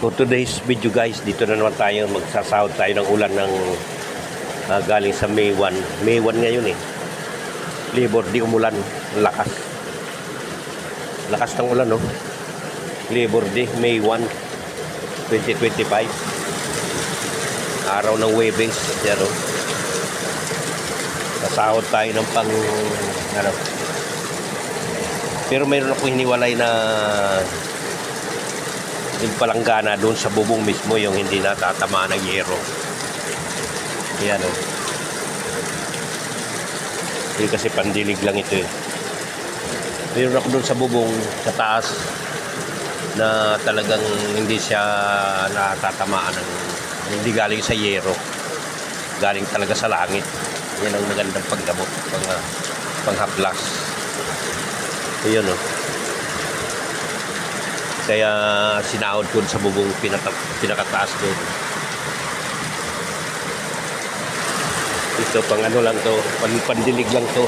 For today's video guys, dito na naman tayo magsasahod tayo ng ulan ng ah, galing sa May 1. May 1 ngayon eh. Libor, di umulan. Lakas. Lakas ng ulan no. Libor di, May 1, 2025. Araw ng Webings. Yan oh. Nasahod tayo ng pang ano. Pero mayroon akong hiniwalay na yung palanggana doon sa bubong mismo yung hindi natatamaan ng yero. Yan o. Hindi kasi pandilig lang ito eh. Meron ako doon sa bubong sa taas na talagang hindi siya natatamaan ng hindi galing sa yero. Galing talaga sa langit. Yan ang magandang panggamot, pang, uh, panghaplas. Ayun o. Kaya sinahod ko sa bubong pinaka, pinakataas doon. Ito pang ano lang to, pan, pandilig lang to.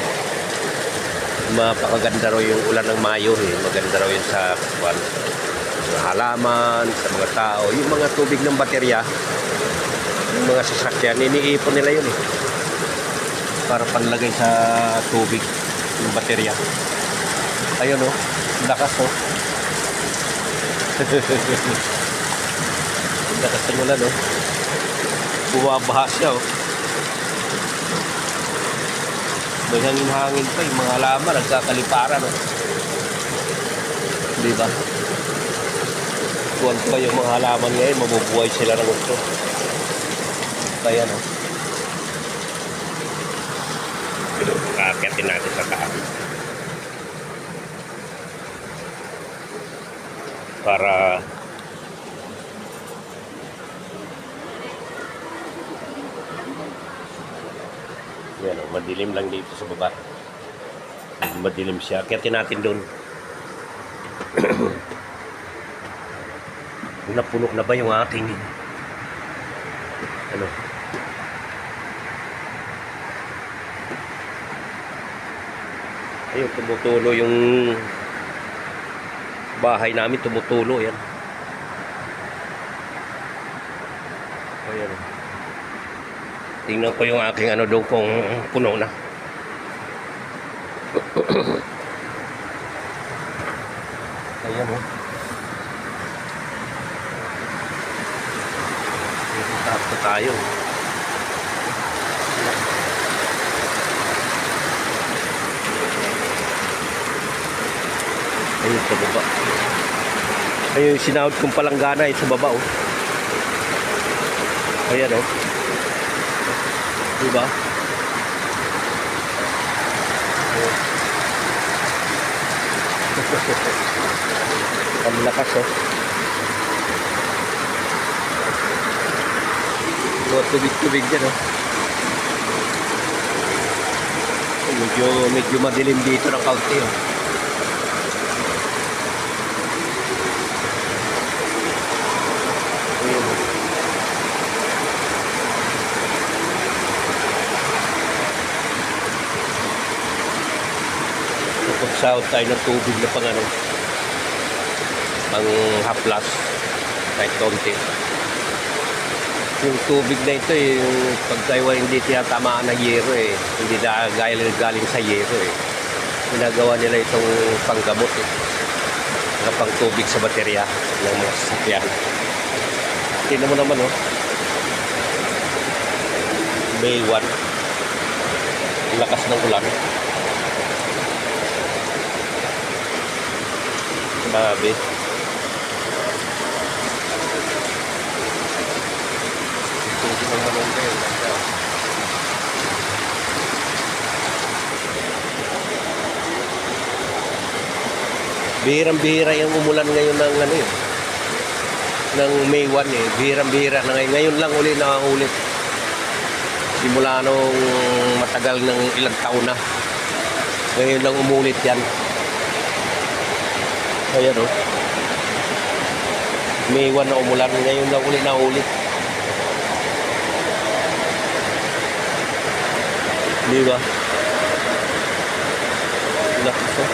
Mapakaganda raw yung ulan ng Mayo eh. Maganda raw yun sa kwan, sa halaman, sa mga tao. Yung mga tubig ng baterya, yung mga sasakyan, iniipon nila yun eh. Para panlagay sa tubig ng baterya. Ayun oh, lakas oh. Lakas ng ulan, oh. Bumabaha siya, oh. May hangin-hangin pa, yung mga laman, nagkakaliparan, oh. Di ba? Tuwan pa yung mga halaman ngayon, mabubuhay sila ng gusto. Kaya, no? Pero, kakyatin natin sa taas. Para Yan o, madilim lang dito sa baba. Madilim siya. Kaya natin doon. Napuno na ba yung ating ano? Ayun, tumutulo yung bahay namin, tumutulo yan. Ayan. Tingnan ko yung aking ano doon kung puno na. Ayan o. Tapos tayo. Ayun sa baba. Ayun yung sinahod kong palanggana eh, sa baba oh. Ayan oh. Diba? Ang lakas oh. Mga tubig-tubig dyan oh. Medyo, medyo madilim dito ng kaunti oh. Kapag-sahod tayo ng tubig na pang ano, pang haplas, kahit konti. Yung tubig na ito, eh, yung pagkaiwa hindi tinatamaan ng yero eh. Hindi na galing, galing sa yero eh. Ginagawa nila itong panggamot eh. Saka pang tubig sa baterya ng mga sasakyan. Tingnan mo naman oh. May 1. Ang lakas ng ulan. Grabe. Bihirang-bihira yung umulan ngayon ng ano eh. Ng May 1 eh. Bihirang-bihira na ngayon. Ngayon lang uli nakaulit. Simula nung matagal ng ilang taon na. Ngayon lang umulit yan. Ayan o. May 1 na umulan. Ngayon lang uli na ulit. Di ba? Lakas oh.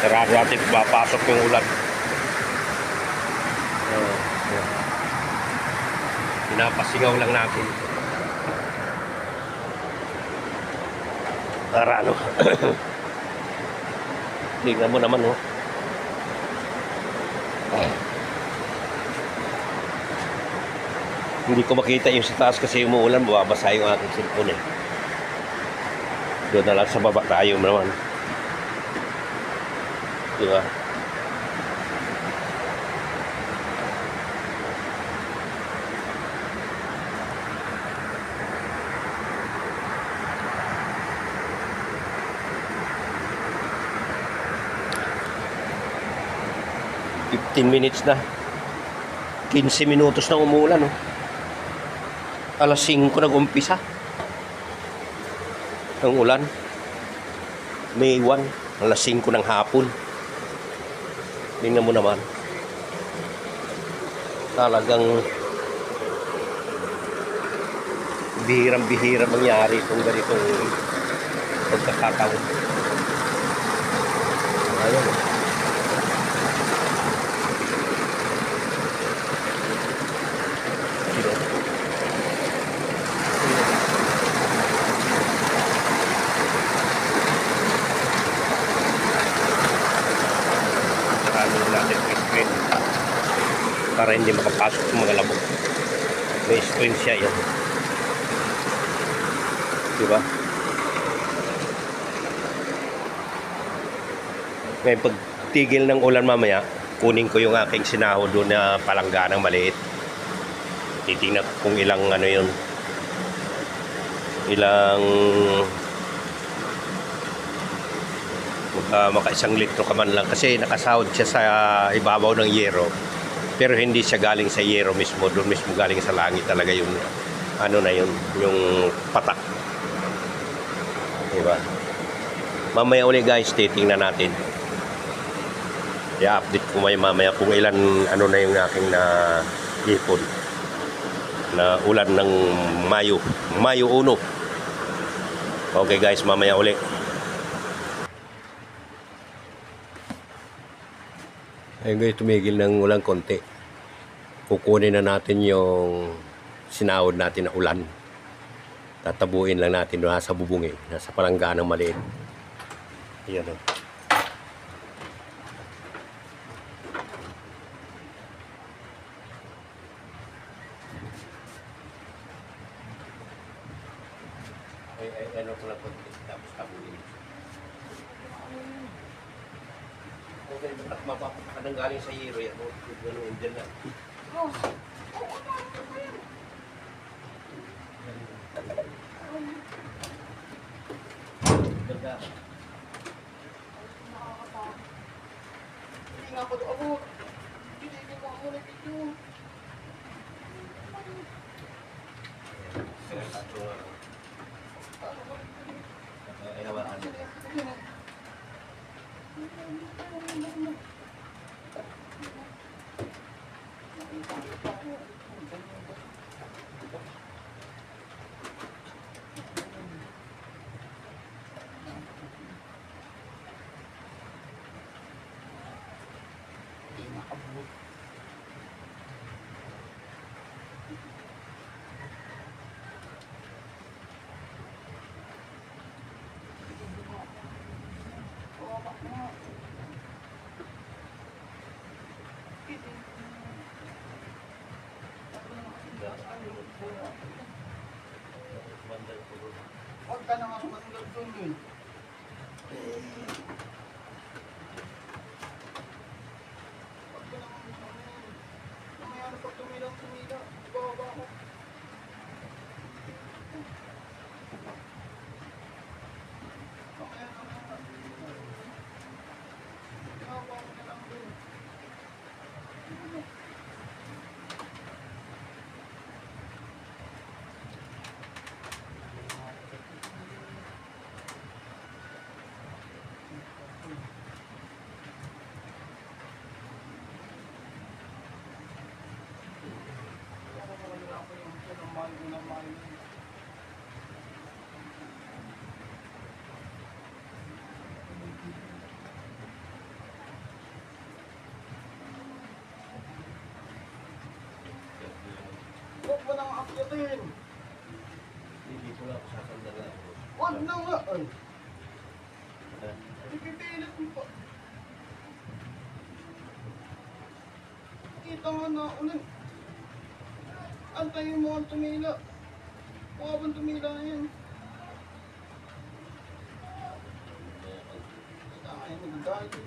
Sarado natin papasok yung ulan. Pinapasingaw lang natin. para ano? Tingnan mo naman oh. Hindi ko makita yung sa taas kasi umuulan mababasa yung aking cellphone eh. Doon na lang sa baba tayo naman. Diba 10 minutes na. 15 minutos na umulan no? alas 5 nagumpisa. Ng ulan. May 1 alas 5 ng hapon. Tingnan mo naman. Talagang bihirang bihira mangyari itong ganitong pagkakataon. Ayun para hindi makapasok yung mga labok. May screen siya yan. Diba? Ngayon pagtigil ng ulan mamaya, kunin ko yung aking sinahod doon na palangganang maliit. Titingnan kung ilang ano yun. Ilang maka, maka isang litro ka man lang kasi nakasahod siya sa ibabaw ng yero pero hindi siya galing sa yero mismo. Doon mismo galing sa langit talaga yung ano na yun yung patak diba? Mamaya uli guys titingnan natin. I-update ko may mamaya kung ilan ano na yung aking na ipon. Na ulan ng Mayo. Mayo 1 okay guys mamaya uli Ayun guys, tumigil ng ulan konti. Kukunin na natin yung sinahod natin na ulan. Tatabuin lang natin doon sa bubong eh. Nasa palangganang maliit. Ayan o. Ay, ay, ano ko lang konti. Tapos tabuin. Okay, at mapapaka nang galing sa hero yan. Oh, ganun, dyan na. Ganda. Hindi nga po ako. Hindi ko ako na dito. Ay, hawakan mo. Hindi makabot. Huwag ka na nga sumatulog doon yun. Huwag ka na nga sumatulog. Mamaya na pag tumilang tumila, bababa ako. ang ulam namin. Huwag mo nang akyatin! Hindi ko lang sasandala. Huwag na nga! Ay! Ikipilit mo pa! Antayin mo ang tumila. Huwag bang tumila na yan. Ay, nagdahil.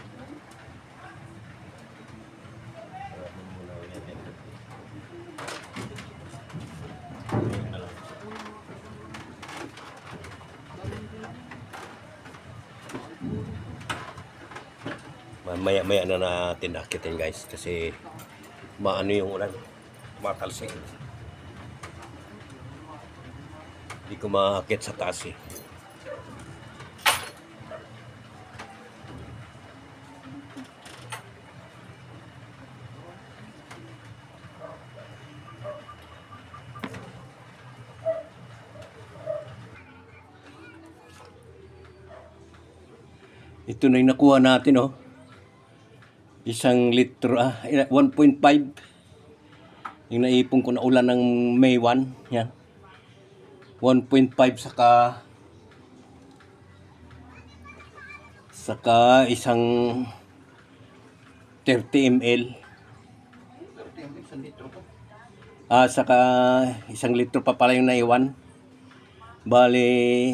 Maya maya na natin akitin guys kasi maano yung ulan. Matalsik. Hindi ko maakit sa taas eh. Ito na yung nakuha natin, oh. Isang litro, ah, 1.5. Yung naipon ko na ulan ng May 1. Yan. 1.5 saka saka isang 30 ml. Isang litro po. Ah, saka isang litro pa pala yung naiwan. Bali,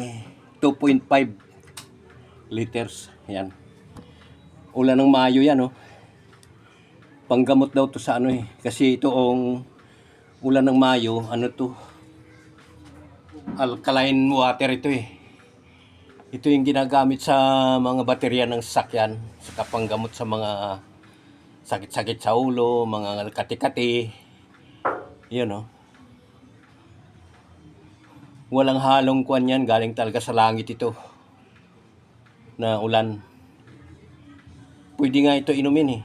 2.5 liters. Yan. Ulan ng Mayo yan, oh. Panggamot daw to sa ano eh. Kasi ito ang ulan ng Mayo, ano to? Alkaline water ito eh. Ito yung ginagamit sa mga baterya ng sasakyan. Sa panggamot sa mga sakit-sakit sa ulo, mga kati-kati. Yun oh. Walang halong kuan yan, galing talaga sa langit ito. Na ulan. Pwede nga ito inumin eh.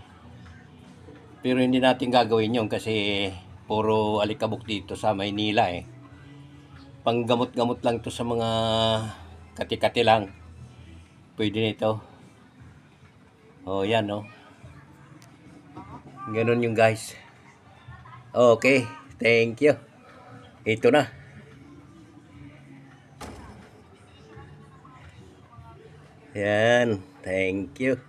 Pero hindi natin gagawin yun kasi puro alikabok dito sa Maynila eh. Panggamot-gamot lang to sa mga kati-kati lang. Pwede nito. Oh, yan oh. Ganon yung guys. Okay, thank you. Ito na. Yan, thank you.